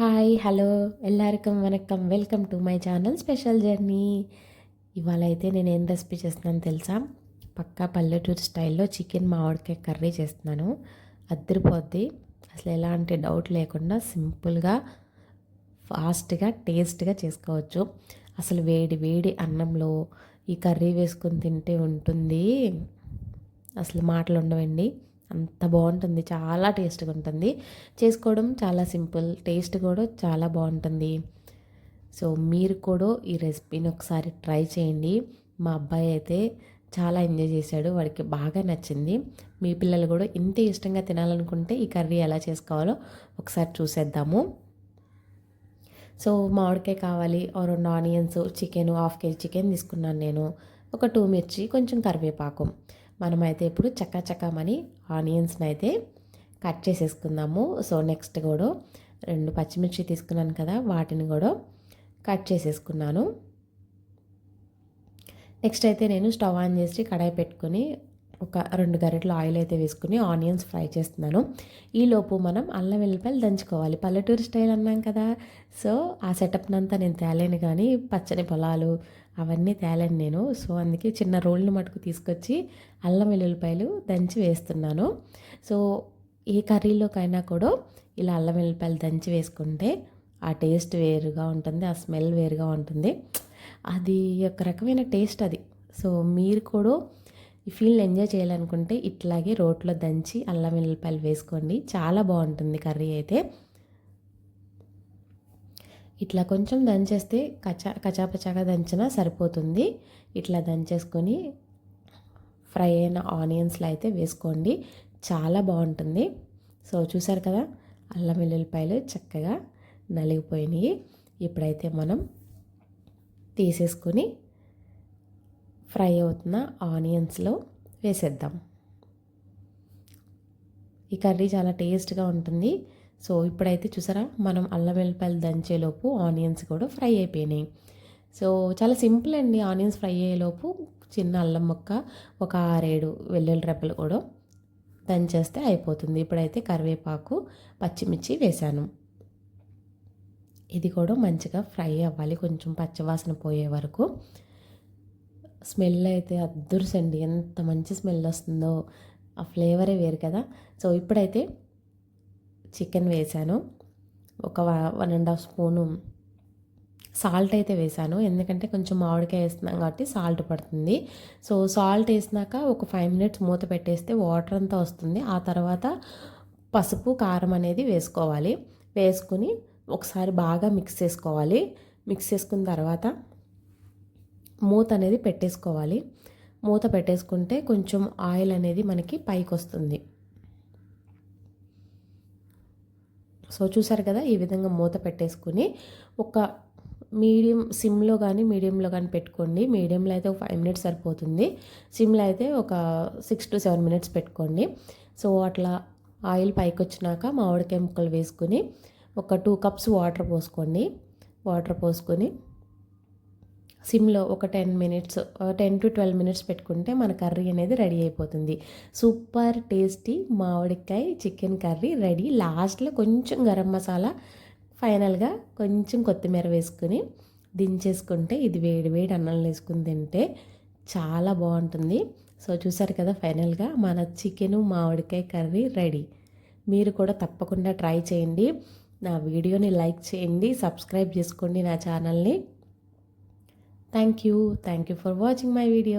Hi hello. ఎల్లరికం vanakkam. Welcome to my channel special journey. ఇవాళ అయితే నేను ఏం రెసిపీ చేస్తున్నాను తెలుసా? పక్కా పల్లెటూరు స్టైల్లో చికెన్ మామిడికాయ కర్రీ చేస్తున్నాను. అద్దరిపోద్ది. అసలు ఎలాంటి డౌట్ లేకుండా సింపుల్గా ఫాస్ట్గా టేస్ట్గా చేసుకోవచ్చు. అసలు వేడి వేడి అన్నంలో ఈ కర్రీ వేసుకొని తింటే ఉంటుంది. అసలు మాటలు ఉండవండి. అంత బాగుంటుంది. చాలా టేస్ట్గా ఉంటుంది. చేసుకోవడం చాలా సింపుల్ టేస్ట్ కూడా చాలా బాగుంటుంది. సో మీరు కూడా ఈ రెసిపీని ఒకసారి ట్రై చేయండి. మా అబ్బాయి అయితే చాలా ఎంజాయ్ చేశాడు. వాడికి బాగా నచ్చింది. మీ పిల్లలు కూడా ఇంత ఇష్టంగా తినాలనుకుంటే ఈ కర్రీ ఎలా చేసుకోవాలో ఒకసారి చూసేద్దాము. సో మామిడికాయ కావాలి రెండు onions chicken half KG chicken తీసుకున్నాను నేను. ఒక టూ మిర్చి కొంచెం కరివేపాకు. మనమైతే ఇప్పుడు చక్క ఆనియన్స్ని అయితే కట్ చేసేసుకుందాము. సో నెక్స్ట్ కూడా రెండు పచ్చిమిర్చి తీసుకున్నాను కదా వాటిని కూడా కట్ చేసేసుకున్నాను. నెక్స్ట్ అయితే నేను స్టవ్ ఆన్ చేసి కడాయి పెట్టుకొని ఒక రెండు గరిటలు ఆయిల్ అయితే వేసుకుని ఆనియన్స్ ఫ్రై చేస్తున్నాను. ఈలోపు మనం అల్లం వెల్లిపాయలు దంచుకోవాలి. పల్లెటూరు స్టైల్ అన్నాం కదా. సో ఆ సెటప్నంతా నేను తేలేను కానీ పచ్చని పొలాలు అవన్నీ తేలేను నేను. సో అందుకే చిన్న రోల్ని మటుకు తీసుకొచ్చి అల్లం వెల్లుల్లిపాయలు దంచి వేస్తున్నాను. సో ఏ కర్రీలోకైనా కూడా ఇలా అల్లం వెల్లిపాయలు దంచి వేసుకుంటే ఆ టేస్ట్ వేరుగా ఉంటుంది ఆ స్మెల్ వేరుగా ఉంటుంది. అది ఒక రకమైన టేస్ట్ అది. సో మీరు కూడా ఈ ఫీల్ని ఎంజాయ్ చేయాలనుకుంటే ఇట్లాగే రోట్లో దంచి అల్లం వెల్లుల్లిపాయలు వేసుకోండి. చాలా బాగుంటుంది కర్రీ అయితే. ఇట్లా కొంచెం దంచేస్తే కచా కచాపచాగా దంచినా సరిపోతుంది. ఇట్లా దంచేసుకొని ఫ్రై అయిన ఆనియన్స్లో అయితే వేసుకోండి. చాలా బాగుంటుంది. సో చూసారు కదా? అల్లం వెల్లుల్లిపాయలు చక్కగా నలిగిపోయినాయి. ఇప్పుడైతే మనం తీసేసుకొని ఫ్రై అవుతున్న ఆనియన్స్లో వేసేద్దాం. ఈ కర్రీ చాలా టేస్ట్గా ఉంటుంది. సో ఇప్పుడైతే చూసారా? మనం అల్లం వెల్లిపాయలు దంచేలోపు ఆనియన్స్ కూడా ఫ్రై అయిపోయినాయి. సో చాలా సింపుల్ అండి ఆనియన్స్ ఫ్రై అయ్యేలోపు చిన్న అల్లం ముక్క ఒక ఆరేడు వెల్లుల్లి రెప్పలు కూడా దంచేస్తే అయిపోతుంది. ఇప్పుడైతే కరివేపాకు పచ్చిమిర్చి వేశాను ఇది కూడా మంచిగా ఫ్రై అవ్వాలి. కొంచెం పచ్చవాసన పోయే వరకు. స్మెల్ అయితే అద్దురుసండి. ఎంత మంచి స్మెల్ వస్తుందో. ఆ ఫ్లేవరే వేరు కదా. సో ఇప్పుడైతే చికెన్ వేసాను. ఒక one and half spoon salt అయితే వేసాను. ఎందుకంటే కొంచెం మామిడికాయ వేస్తున్నాం కాబట్టి సాల్ట్ పడుతుంది. సో సాల్ట్ వేసినాక ఒక ఫైవ్ మినిట్స్ మూత పెట్టేస్తే వాటర్ అంతా వస్తుంది. ఆ తర్వాత పసుపు కారం అనేది వేసుకోవాలి. వేసుకుని ఒకసారి బాగా మిక్స్ చేసుకోవాలి. మిక్స్ చేసుకున్న తర్వాత మూత అనేది పెట్టేసుకోవాలి. మూత పెట్టేసుకుంటే కొంచెం ఆయిల్ అనేది మనకి పైకి వస్తుంది సో చూసారు కదా ఈ విధంగా మూత పెట్టేసుకుని ఒక మీడియం సిమ్లో కానీ మీడియంలో కానీ పెట్టుకోండి. మీడియంలో అయితే ఒక ఫైవ్ మినిట్స్ సరిపోతుంది. సిమ్లో అయితే ఒక సిక్స్ టు సెవెన్ మినిట్స్ పెట్టుకోండి. సో అట్లా ఆయిల్ పైకి వచ్చినాక మామిడికాయ ముక్కలు వేసుకుని ఒక టూ కప్స్ వాటర్ పోసుకోండి. వాటర్ పోసుకొని సిమ్లో ఒక ten minutes ten to twelve minutes పెట్టుకుంటే మన కర్రీ అనేది రెడీ అయిపోతుంది. సూపర్ టేస్టీ మామిడికాయ చికెన్ కర్రీ రెడీ. లాస్ట్లో కొంచెం గరం మసాలా ఫైనల్గా కొంచెం కొత్తిమీర వేసుకుని దించేసుకుంటే ఇది వేడి వేడి అన్నం వేసుకుని తింటే చాలా బాగుంటుంది. సో చూసారు కదా ఫైనల్గా మన చికెను మామిడికాయ కర్రీ రెడీ. మీరు కూడా తప్పకుండా ట్రై చేయండి. నా వీడియోని లైక్ చేయండి సబ్స్క్రైబ్ చేసుకోండి నా ఛానల్ని. Thank you. Thank you for watching my video.